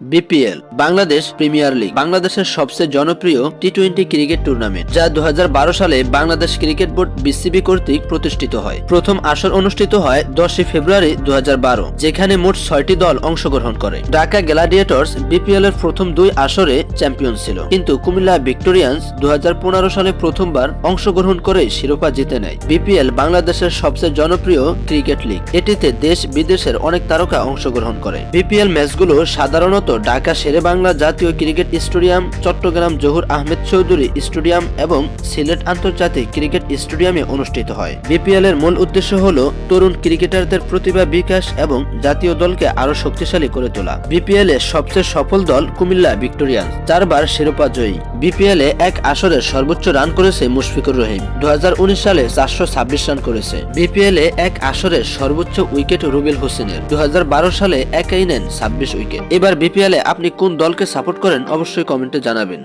BPL, Bangladesh premier league. বাংলাদেশের সবচেয়ে জনপ্রিয় টি টোয়েন্টি ক্রিকেট টুর্নামেন্ট, যা দু হাজার বারো সালে বাংলাদেশ ক্রিকেট বোর্ড বিসিবি কর্তৃক প্রতিষ্ঠিত হয়। প্রথম আসর অনুষ্ঠিত হয় দশই ফেব্রুয়ারি দু হাজার বারো, যেখানে মোট ছয়টি দল অংশগ্রহণ করে। ঢাকা গ্যালাডিয়েটর্স বিপিএল এর প্রথম দুই আসরে চ্যাম্পিয়ন ছিল। কিন্তু কুমিল্লা ভিক্টোরিয়ান্স দু হাজার পনেরো সালে প্রথমবার অংশগ্রহণ করে শিরোপা জিতে নেয়। বিপিএল বাংলাদেশের সবচেয়ে জনপ্রিয় ক্রিকেট লিগ। এটিতে দেশ বিদেশের অনেক তারকা অংশগ্রহণ করে। বিপিএল ম্যাচগুলো সাধারণত ঢাকা শেরে বাংলা জাতীয় cricket stadium, Chattogram Zahur Ahmed Chowdhury stadium এবং সিলেট আন্তর্জাতিক ক্রিকেট স্টেডিয়ামে অনুষ্ঠিত হয়। বিপিএল এর মূল উদ্দেশ্য হল তরুণ ক্রিকেটারদের প্রতিভা বিকাশ এবং জাতীয় দলকে আরও শক্তিশালী করে তোলা। বিপিএল এর সবচেয়ে সফল দল কুমিল্লা ভিক্টোরিয়ান্স, চারবার শিরোপা জয়ী। বিপিএল এ এক আসরে সর্বোচ্চ রান করেছে মুশফিকুর রহিম দু হাজার উনিশ সালে চারশো ছাব্বিশ রান করেছে। বিপিএল এ এক আসরে সর্বোচ্চ উইকেট রুবেল হোসেনের দু হাজার বারো সালে একাই নেন ছাব্বিশ উইকেট। এবার বিপিএল এ আপনি কোন দলকে সাপোর্ট করেন অবশ্যই কমেন্টে জানাবেন।